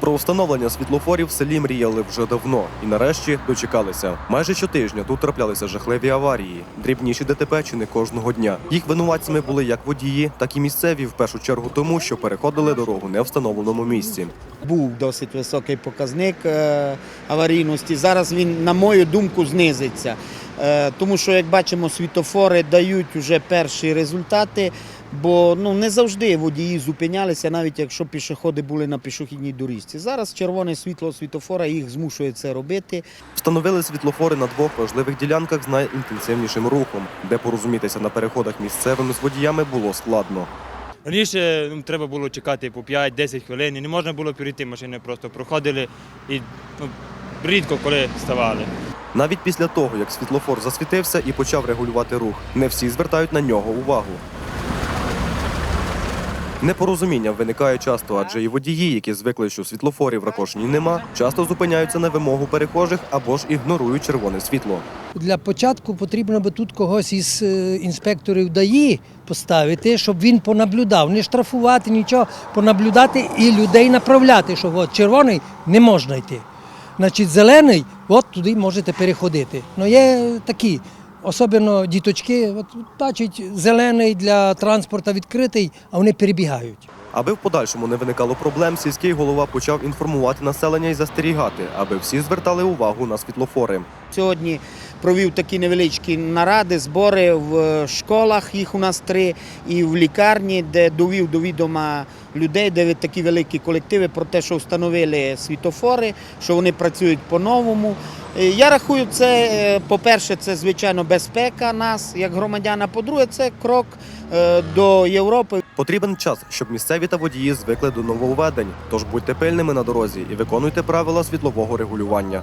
Про встановлення світлофорів в селі мріяли вже давно і нарешті дочекалися. Майже щотижня тут траплялися жахливі аварії, дрібніші ДТП чи не кожного дня. Їх винуватцями були як водії, так і місцеві, в першу чергу тому, що переходили дорогу не в встановленому місці. Був досить високий показник е, аварійності. Зараз він, на мою думку, знизиться. Е, Тому що, як бачимо, світофори дають вже перші результати, бо ну, не завжди водії зупинялися, навіть якщо пішоходи були на пішохідній доріжці. Зараз червоне світло світофора їх змушує це робити. Встановили світлофори на двох важливих ділянках з найінтенсивнішим рухом, де порозумітися на переходах місцевими з водіями було складно. Раніше ну, треба було чекати по 5-10 хвилин, і не можна було перейти, машини просто проходили і ну, рідко коли ставали. Навіть після того, як світлофор засвітився і почав регулювати рух, не всі звертають на нього увагу. Непорозуміння виникає часто, адже і водії, які звикли, що світлофорів в Ракошині нема, часто зупиняються на вимогу перехожих або ж ігнорують червоне світло. Для початку потрібно би тут когось із е, інспекторів ДАІ поставити, щоб він понаблюдав, не штрафувати нічого, понаблюдати і людей направляти, що от червоний не можна йти. Значить, зелений, от туди можете переходити. Ну є такі, особливо діточки, от бачать, зелений для транспорту відкритий, а вони перебігають. Аби в подальшому не виникало проблем, сільський голова почав інформувати населення і застерігати, аби всі звертали увагу на світлофори. Сьогодні провів такі невеличкі наради, збори в е, школах, їх у нас три, і в лікарні, де довів до відома людей, де такі великі колективи про те, що встановили світофори, що вони працюють по-новому. Е, Я рахую, це, е, по-перше, це звичайно безпека нас як громадян, а по-друге, це крок до Європи. Потрібен час, щоб місцеві та водії звикли до нововведень. Тож будьте пильними на дорозі і виконуйте правила світлового регулювання.